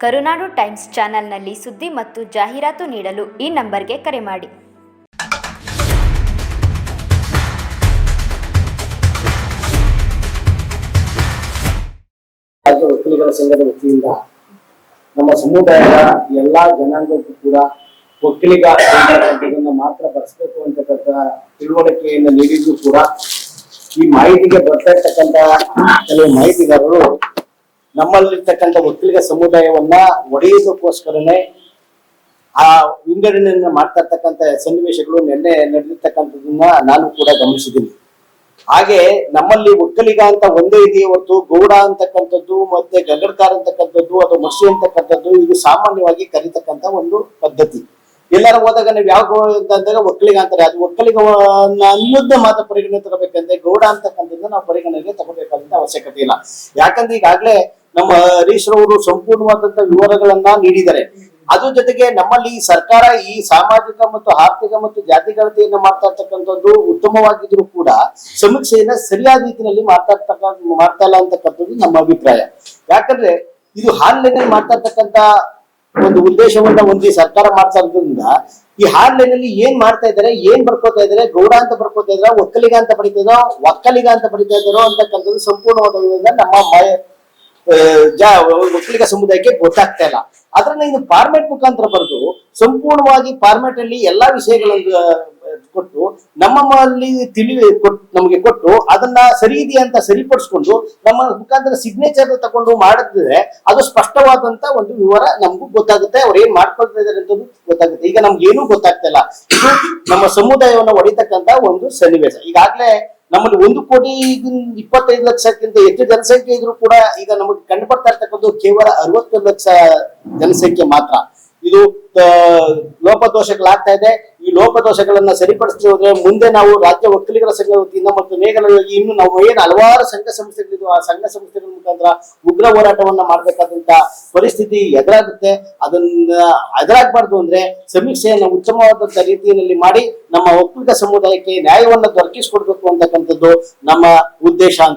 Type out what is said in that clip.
ಕರುನಾಡು times ಚಾನೆಲ್ನಲ್ಲಿ ಸುದ್ದಿ ಮತ್ತು ಜಾಹೀರಾತು ನೀಡಲು ಈ ನಂಬರ್ಗೆ ಕರೆ ಮಾಡಿ. ವಕೀಲರ ಸಂಘದ ವತಿಯಿಂದ ನಮ್ಮ ಸಮುದಾಯದ ಎಲ್ಲಾ ಜನಾಂಗಕ್ಕೂ ಕೂಡ ಒಕ್ಕಲಿಗ ಮಾತ್ರ ಬಳಸಬೇಕು ಅಂತಕ್ಕಂಥ ತಿಳುವಳಿಕೆಯನ್ನು ನೀಡಿದ್ರು ಕೂಡ ಈ ಮಾಹಿತಿಗೆ ಬರ್ತಾ ಇರ್ತಕ್ಕಂಥ ಕೆಲವು ಮಾಹಿತಿಗಾರರು ನಮ್ಮಲ್ಲಿರ್ತಕ್ಕಂಥ ಒಕ್ಕಲಿಗ ಸಮುದಾಯವನ್ನ ಒಡೆಯುವುದಕ್ಕೋಸ್ಕರನೇ ಆ ವಿಂಗಡಣೆಯನ್ನ ಮಾಡ್ತಾ ಇರ್ತಕ್ಕಂಥ ಸನ್ನಿವೇಶಗಳು ನಿನ್ನೆ ನಡೆದಿರ್ತಕ್ಕಂಥದ್ದನ್ನ ನಾನು ಕೂಡ ಗಮನಿಸಿದ್ದೀನಿ. ಹಾಗೆ ನಮ್ಮಲ್ಲಿ ಒಕ್ಕಲಿಗ ಅಂತ ಒಂದೇ ಇದೆಯೇ ಹೊರತು ಗೌಡ ಅಂತಕ್ಕಂಥದ್ದು ಮತ್ತೆ ಗಗಡ್ಕಾರ್ ಅಂತಕ್ಕಂಥದ್ದು ಅಥವಾ ಮಸಿ ಅಂತಕ್ಕಂಥದ್ದು ಇದು ಸಾಮಾನ್ಯವಾಗಿ ಕರೀತಕ್ಕಂಥ ಒಂದು ಪದ್ಧತಿ. ಎಲ್ಲರೂ ಹೋದಾಗ ನೀವು ಯಾವ ಗೌಡ ಅಂತ ಅಂದಾಗ ಒಕ್ಕಲಿಗ ಅಂತಾರೆ. ಅದು ಒಕ್ಕಲಿಗವನ್ನ ಅನ್ನೋದನ್ನ ಮಾತ್ರ ಪರಿಗಣನೆ ತರಬೇಕಂದ್ರೆ ಗೌಡ ಅಂತಕ್ಕಂಥದ್ದು ನಾವು ಪರಿಗಣನೆಗೆ ತಗೋಬೇಕಾದಂತ ಅವಶ್ಯಕತೆ ಇಲ್ಲ. ಯಾಕಂದ್ರೆ ಈಗಾಗಲೇ ನಮ್ಮ ಹರೀಶ್ ರವರು ಸಂಪೂರ್ಣವಾದಂತಹ ವಿವರಗಳನ್ನ ನೀಡಿದ್ದಾರೆ. ಅದ್ರ ಜೊತೆಗೆ ನಮ್ಮಲ್ಲಿ ಸರ್ಕಾರ ಈ ಸಾಮಾಜಿಕ ಮತ್ತು ಆರ್ಥಿಕ ಮತ್ತು ಜಾತಿ ಗಣತಿಯನ್ನ ಮಾಡ್ತಾ ಇರ್ತಕ್ಕಂಥದ್ದು ಉತ್ತಮವಾಗಿದ್ರು ಕೂಡ ಸಮೀಕ್ಷೆಯನ್ನ ಸರಿಯಾದ ರೀತಿಯಲ್ಲಿ ಮಾಡ್ತಾ ಮಾಡ್ತಾ ಇಲ್ಲ ಅಂತಕ್ಕಂಥದ್ದು ನಮ್ಮ ಅಭಿಪ್ರಾಯ. ಯಾಕಂದ್ರೆ ಇದು ಹಾಲಿನಲ್ಲಿ ಮಾಡ್ತಾ ಇರ್ತಕ್ಕಂಥ ಒಂದು ಉದ್ದೇಶವನ್ನ ಹೊಂದಿ ಸರ್ಕಾರ ಮಾಡ್ತಾ ಇರೋದ್ರಿಂದ ಈ ಹಾನ್ಲೈನ್ ಅಲ್ಲಿ ಏನ್ ಮಾಡ್ತಾ ಇದಾರೆ ಏನ್ ಬರ್ಕೋತಾ ಇದಾರೆ ಗೌಡ ಅಂತ ಬರ್ಕೋತಾ ಇದಾರ ಒಕ್ಕಲಿಗ ಅಂತ ಬರೀತಾ ಇದಾರೋ ಒಕ್ಕಲಿಗ ಅಂತ ಬರೀತಾ ಇದಾರೋ ಅಂತಕ್ಕಂಥದ್ದು ಸಂಪೂರ್ಣವಾದ ನಮ್ಮ ಒಕ್ಕಲಿಗ ಸಮುದಾಯಕ್ಕೆ ಗೊತ್ತಾಗ್ತಾ ಇಲ್ಲ. ಅದನ್ನ ಇದು ಫಾರ್ಮೆಟ್ ಮುಖಾಂತರ ಬರೆದು ಸಂಪೂರ್ಣವಾಗಿ ಫಾರ್ಮೆಟ್ ಅಲ್ಲಿ ಎಲ್ಲಾ ವಿಷಯಗಳನ್ನು ಕೊಟ್ಟು ನಮ್ಮಲ್ಲಿ ತಿಳಿ ನಮಗೆ ಕೊಟ್ಟು ಅದನ್ನ ಸರಿ ಅಂತ ಸರಿಪಡಿಸ್ಕೊಂಡು ನಮ್ಮ ಮುಖಾಂತರ ಸಿಗ್ನೇಚರ್ ತಗೊಂಡು ಮಾಡಿದ್ರೆ ಅದು ಸ್ಪಷ್ಟವಾದಂತ ಒಂದು ವಿವರ ನಮಗೂ ಗೊತ್ತಾಗುತ್ತೆ. ಅವ್ರು ಏನ್ ಮಾಡ್ಕೊಳ್ತಾ ಇದಾರೆ ಅಂತ ಗೊತ್ತಾಗುತ್ತೆ. ಈಗ ನಮ್ಗೆ ಏನೂ ಗೊತ್ತಾಗ್ತಾ ಇಲ್ಲ. ಇದು ನಮ್ಮ ಸಮುದಾಯವನ್ನ ಹೊಡಿತಕ್ಕಂತ ಒಂದು ಸನ್ನಿವೇಶ. ಈಗಾಗ್ಲೇ ನಮ್ಮಲ್ಲಿ ಒಂದು ಕೋಟಿ ಇಪ್ಪತ್ತೈದು ಲಕ್ಷಕ್ಕಿಂತ ಹೆಚ್ಚು ಜನಸಂಖ್ಯೆ ಇದ್ರೂ ಕೂಡ ಈಗ ನಮಗೆ ಕಂಡು ಬರ್ತಾ ಇರ್ತಕ್ಕಂಥ ಕೇವಲ ಅರವತ್ತೊಂದು ಲಕ್ಷ ಜನಸಂಖ್ಯೆ ಮಾತ್ರ. ಇದು ಲೋಪದೋಷಗಳಾಗ್ತಾ ಇದೆ. ಈ ಲೋಪದೋಷಗಳನ್ನ ಸರಿಪಡಿಸ್ತಾ ಹೋದ್ರೆ ಮುಂದೆ ನಾವು ರಾಜ್ಯ ಒಕ್ಕಲಿಗರ ಸಂಘ ವತಿಯಿಂದ ಮತ್ತು ಮೇಘಾಲಯ ಇನ್ನು ನಾವು ಏನು ಹಲವಾರು ಸಂಘ ಸಂಸ್ಥೆಗಳಿದ್ವು ಆ ಸಂಘ ಸಂಸ್ಥೆಗಳ ಮುಖಾಂತರ ಉಗ್ರ ಹೋರಾಟವನ್ನ ಮಾಡಬೇಕಾದಂತ ಪರಿಸ್ಥಿತಿ ಎದುರಾಗುತ್ತೆ. ಅದನ್ನ ಎದುರಾಗಬಾರ್ದು ಅಂದ್ರೆ ಸಮೀಕ್ಷೆಯನ್ನ ಉತ್ತಮವಾದಂತ ರೀತಿಯಲ್ಲಿ ಮಾಡಿ ನಮ್ಮ ಒಕ್ಕಲಿಗ ಸಮುದಾಯಕ್ಕೆ ನ್ಯಾಯವನ್ನ ದೊರಕಿಸಿಕೊಡ್ಬೇಕು ಅಂತಕ್ಕಂಥದ್ದು ನಮ್ಮ ಉದ್ದೇಶ